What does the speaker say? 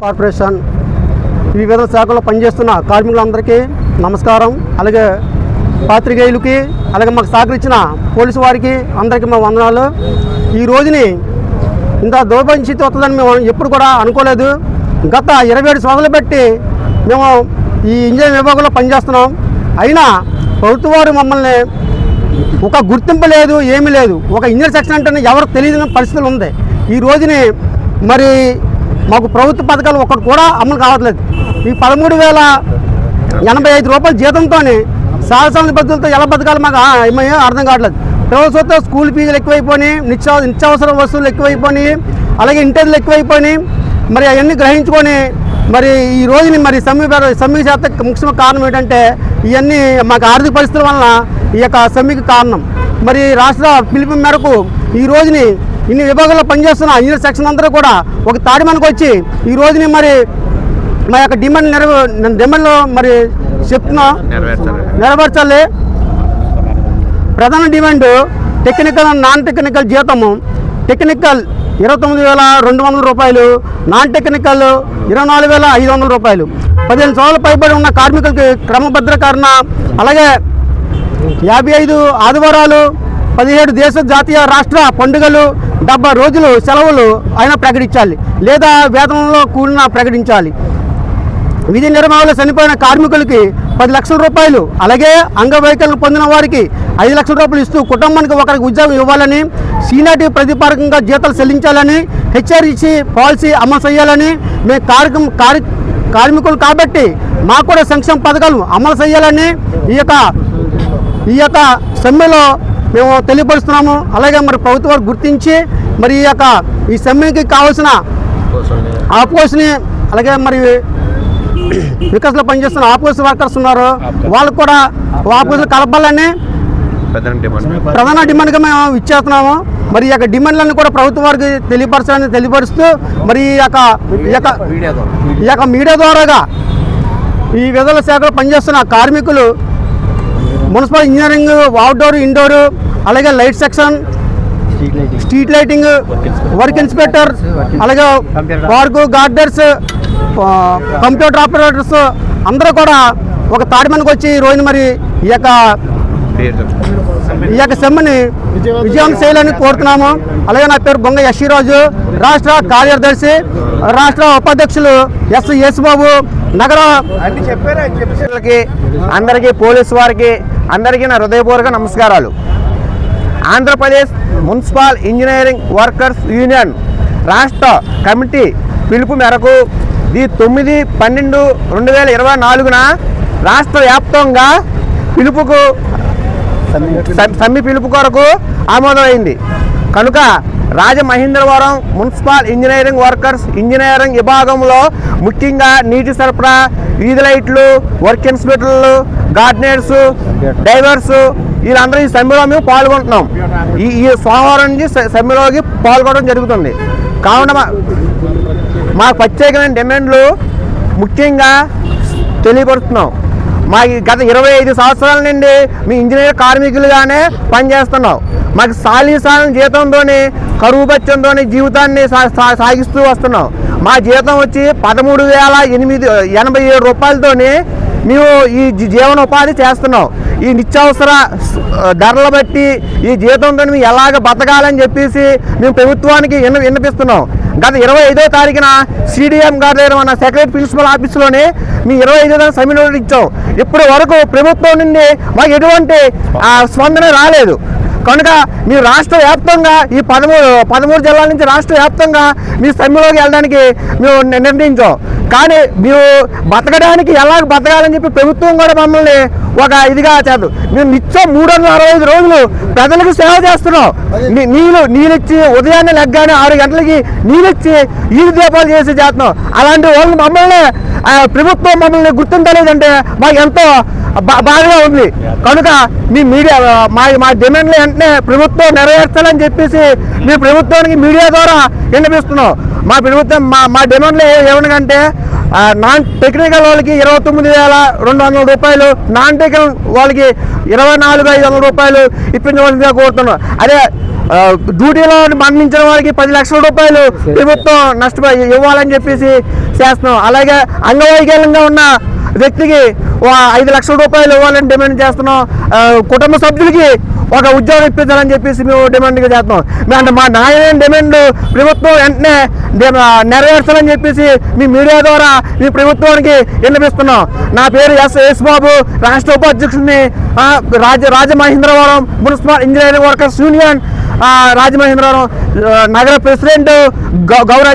Corporation వివిధ శాఖల్లో పనిచేస్తున్న కార్మికులందరికీ నమస్కారం. అలాగే పాత్రికేయులకి అలాగే మాకు సహకరించిన పోలీసు వారికి అందరికీ మా వందనాలు. ఈ రోజుని ఇంత దౌర్భంచిత వస్తుందని మేము ఎప్పుడు కూడా అనుకోలేదు. గత ఇరవై ఏడు సంవత్సరాలు పెట్టి మేము ఈ ఇంజనీరింగ్ విభాగంలో పనిచేస్తున్నాం. అయినా ప్రభుత్వ వారు మమ్మల్ని ఒక గుర్తింపు లేదు ఏమీ లేదు. ఒక ఇంజనీర్ సెక్షన్ అంటే ఎవరు తెలియని పరిస్థితులు ఉంది. ఈ రోజుని మరి మాకు ప్రభుత్వ పథకాలు ఒక్కటి కూడా అమలు కావట్లేదు. ఈ పదమూడు వేల ఎనభై ఐదు రూపాయల జీతంతో సహసాల పద్ధతులతో ఎలా బతకాలి మాకు ఏమయ్యో అర్థం కావట్లేదు. ప్రభుత్వంతో స్కూల్ ఫీజులు ఎక్కువైపోయినాయి నిత్యా నిత్యావసర వస్తువులు ఎక్కువైపోయినాయి అలాగే ఇంటర్లు ఎక్కువైపోయినాయి. మరి అవన్నీ గ్రహించుకొని మరి ఈ రోజుని మరి సమ్మె సమ్మె చేత ముఖ్యమైన కారణం ఏంటంటే ఇవన్నీ మాకు ఆర్థిక పరిస్థితుల వలన ఈ యొక్క సమ్మెకి కారణం. మరి రాష్ట్ర పిలుపు మేరకు ఈ రోజుని ఇన్ని విభాగాల్లో పనిచేస్తున్న ఇంజనీర్ సెక్షన్ అందరూ కూడా ఒక తాడిమనికి వచ్చి ఈ రోజుని మరి మా యొక్క డిమాండ్ నెరవే డిమాండ్లో మరి చెప్తున్నాం. నెరవేర్చాలి నెరవేర్చాలి. ప్రధాన demand technical and non technical జీతము టెక్నికల్ ఇరవై తొమ్మిది వేల రెండు వందల రూపాయలు నాన్ టెక్నికల్ ఇరవై నాలుగు వేల ఐదు వందల రూపాయలు. పదిహేను సంవత్సరాలు పైబడి ఉన్న కార్మికులకి క్రమభద్రకరణ అలాగే యాభై ఐదు ఆదివారాలు పదిహేడు దేశ జాతీయ రాష్ట్ర పండుగలు డెబ్బై రోజులు సెలవులు అయినా ప్రకటించాలి. లేదా వేతనంలో కూలిన ప్రకటించాలి. విధి నిర్మాణంలో చనిపోయిన కార్మికులకి పది లక్షల రూపాయలు అలాగే అంగవైకల్యం పొందిన వారికి ఐదు లక్షల రూపాయలు ఇస్తూ కుటుంబానికి ఒకరికి ఉద్యోగం ఇవ్వాలని సీనాటి ప్రతిపారకంగా జీతాలు చెల్లించాలని హెచ్ఆర్ఇసి పాలసీ అమలు చేయాలని మేము కార్యక్రమం కార్య కార్మికులు కాబట్టి మాకు కూడా సంక్షేమ పథకాలు అమలు చేయాలని ఈ యొక్క ఈ యొక్క సమ్మెలో మేము తెలియపరుస్తున్నాము. అలాగే మరి ప్రభుత్వం వారు గుర్తించి మరి ఈ యొక్క ఈ సమ్మెకి కావాల్సిన ఆపోజిట్ని అలాగే మరి వికాస్లో పనిచేస్తున్న ఆపోజిట్ వర్కర్స్ ఉన్నారు. వాళ్ళకు కూడా ఆపోజిట్ కలపాలని ప్రధాన డిమాండ్గా మేము ఇచ్చేస్తున్నాము. మరి ఈ యొక్క డిమాండ్లన్నీ కూడా ప్రభుత్వం వారికి తెలియపరచాలని తెలియపరుస్తూ మరి ఈ యొక్క ఈ యొక్క మీడియా ద్వారాగా ఈ విధుల శాఖలో పనిచేస్తున్న కార్మికులు మున్సిపల్ ఇంజనీరింగ్ అవుట్డోర్ ఇండోర్ అలాగే light section street lighting work inspector అలాగే పార్కు గార్డెన్స్ కంప్యూటర్ ఆపరేటర్స్ అందరూ కూడా ఒక తాడిమనికి వచ్చి ఈ రోజున మరి ఈ యొక్క ఈ యొక్క సమ్మెని విజయం చేయాలని కోరుతున్నాము. అలాగే నా పేరు బొంగ యశ్వరాజు రాష్ట్ర కార్యదర్శి రాష్ట్ర ఉపాధ్యక్షులు ఎస్ యేసుబాబు. నగర అందరికీ పోలీసు వారికి అందరికీ నా హృదయపూర్వక నమస్కారాలు. Andhra Pradesh municipal engineering workers union రాష్ట్ర కమిటీ పిలుపు మేరకు ఈ తొమ్మిది పన్నెండు రెండు వేల ఇరవై నాలుగున రాష్ట్ర వ్యాప్తంగా పిలుపుకు సమ్మి సమ్మె పిలుపు కొరకు ఆమోదమైంది. కనుక Rajamahendravaram municipal engineering workers engineering విభాగంలో ముఖ్యంగా నీటి సరఫరా వీధి లైట్లు వర్క్ ఇన్స్పెక్టర్లు గార్డెనర్స్ డైవర్స్ వీళ్ళందరూ ఈ సమ్మెలో మేము పాల్గొంటున్నాం. ఈ ఈ సోమవారం నుంచి సమ్మెలోకి పాల్గొనడం జరుగుతుంది. కావున మా- ప్రత్యేకమైన డిమాండ్లు ముఖ్యంగా తెలియపరుస్తున్నాం. మా గత ఇరవై ఐదు సంవత్సరాల నుండి మీ ఇంజనీర్ కార్మికులుగానే పనిచేస్తున్నాం. మాకు సాలీసాలం జీతంతోనే కరువు బత్యంతో జీవితాన్ని సా- సా- సాగిస్తూ వస్తున్నాం. మా జీతం వచ్చి పదమూడు వేల ఎనిమిది ఎనభై ఏడు రూపాయలతోని మేము ఈ జీవనోపాధి చేస్తున్నాం. ఈ నిత్యావసర ధరలు బట్టి ఈ జీతంతో మేము ఎలాగ బతకాలని చెప్పేసి మేము ప్రభుత్వానికి విన్న విన్నపిస్తున్నాం. గత ఇరవై ఐదో తారీఖున సిడిఎం గారి దగ్గర మన సెక్రటరీ ప్రిన్సిపల్ ఆఫీస్లోనే మీ ఇరవై ఐదో తారీఖు సమ్మె ఇచ్చాం. ఇప్పటి వరకు ప్రభుత్వం నుండి మాకు ఎటువంటి ఆ, స్పందన రాలేదు. కనుక మీ రాష్ట్ర వ్యాప్తంగా ఈ పదమూడు పదమూడు జిల్లాల నుంచి రాష్ట్ర వ్యాప్తంగా మీ సమ్మెలోకి వెళ్ళడానికి మేము నిర్ణయించాం కానీ మేము బతకడానికి ఎలా బతకాలని చెప్పి ప్రభుత్వం కూడా మమ్మల్ని ఒక ఇదిగా చేద్దాం మేము నిత్యం మూడు వందల అరవై ఐదు రోజులు ప్రజలకు సేవ చేస్తున్నాం. నీళ్ళు నీళ్ళిచ్చి ఉదయాన్నే లెగ్గానే ఆరు గంటలకి నీళ్ళిచ్చి ఈది దీపాలు చేసి చేస్తున్నాం. అలాంటి వాళ్ళు మమ్మల్ని ప్రభుత్వం మమ్మల్ని గుర్తించలేదంటే మాకు ఎంతో బాధగా ఉంది. కనుక మీ మీడియా మా మా డిమాండ్లు వెంటనే ప్రభుత్వం నెరవేర్చాలని చెప్పేసి మీ ప్రభుత్వానికి మీడియా ద్వారా వినిపిస్తున్నాం మా ప్రభుత్వం మా మా డిమాండ్లు ఏమనగంటే నాన్ టెక్నికల్ వాళ్ళకి ఇరవై తొమ్మిది వేల రెండు వందల రూపాయలు నాన్ టెక్నికల్ వాళ్ళకి ఇరవై నాలుగు ఐదు వందల రూపాయలు ఇప్పించవలసిందిగా కోరుతున్నాం. అదే డ్యూటీలో మరణించిన వారికి పది లక్షల రూపాయలు ప్రభుత్వం నష్టపోయి ఇవ్వాలని చెప్పేసి చేస్తున్నాం. అలాగే అంగవైకల్యంగా ఉన్న వ్యక్తికి ఐదు లక్షల రూపాయలు ఇవ్వాలని డిమాండ్ చేస్తున్నాం. కుటుంబ సభ్యులకి ఒక ఉద్యోగం ఇప్పించాలని చెప్పేసి మేము డిమాండ్గా చేస్తున్నాం. అంటే మా నాయన డిమాండ్ ప్రభుత్వం వెంటనే నెరవేర్చాలని చెప్పేసి మీ మీడియా ద్వారా మీ ప్రభుత్వానికి విన్నపిస్తున్నాం. నా పేరు ఎస్ ఎస్ బాబు రాష్ట్ర ఉపాధ్యక్షుడిని రాజ Rajamahendravaram municipal engineering workers union Rajamahendravaram నగర ప్రెసిడెంట్ గౌ- గౌరవ